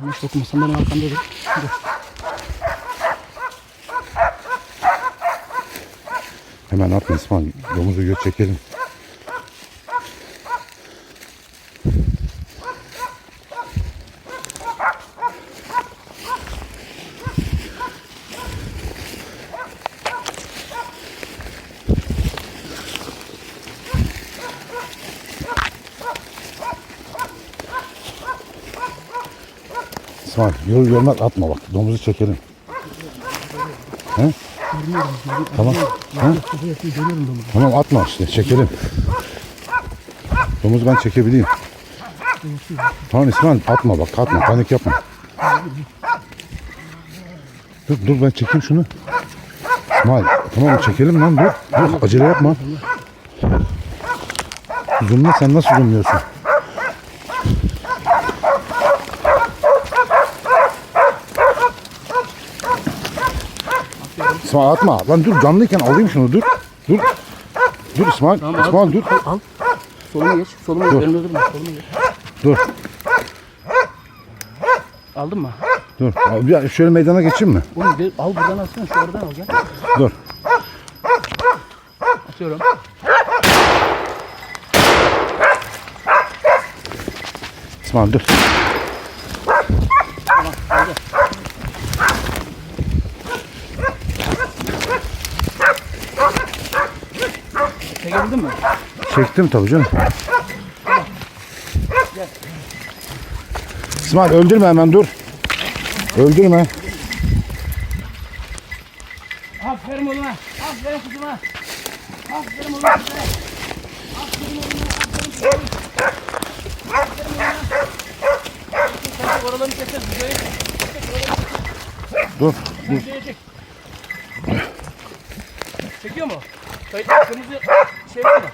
Yanlış dokunmasam benim arkamda dur. Dur. Hemen atma İsmail. Domuzu göz çekelim. İsmail yol yormak atma bak. Domuzu çekelim. He? Tamam. Ha? Tamam atma işte çekelim. Domuz ben çekebileyim. Tamam İsmail atma bak atma panik yapma. Dur dur ben çekeyim şunu. İsmail tamam çekelim lan dur. Dur acele yapma. Zoomla sen nasıl zoomluyorsun? İsmail atma. Lan dur canlıyken alayım şunu dur. Dur. Dur İsmail. Tamam, al. İsmail dur. Al. Soluma geç. Soluma geç. Dur. Önümde durma. Soluma geç. Dur. Aldın mı? Dur. Abi ya şöyle meydana geçeyim mi? Oğlum bir, al buradan alsana. Şu oradan alacaksın. Dur. Atıyorum. İsmail dur. Tamam. Aldı. Çekebildin mi? Çektim tabii canım. İsmail öldürme hemen dur. Öldürme. Aferin oğluma. Aferin kızıma. Aferin oğluma. Aferin oğluma. Aferin kızıma. Aferin oğluma. Oralarını çek. Dur. Çek. Çekiyor mu? Kayıt kırmızı Ah!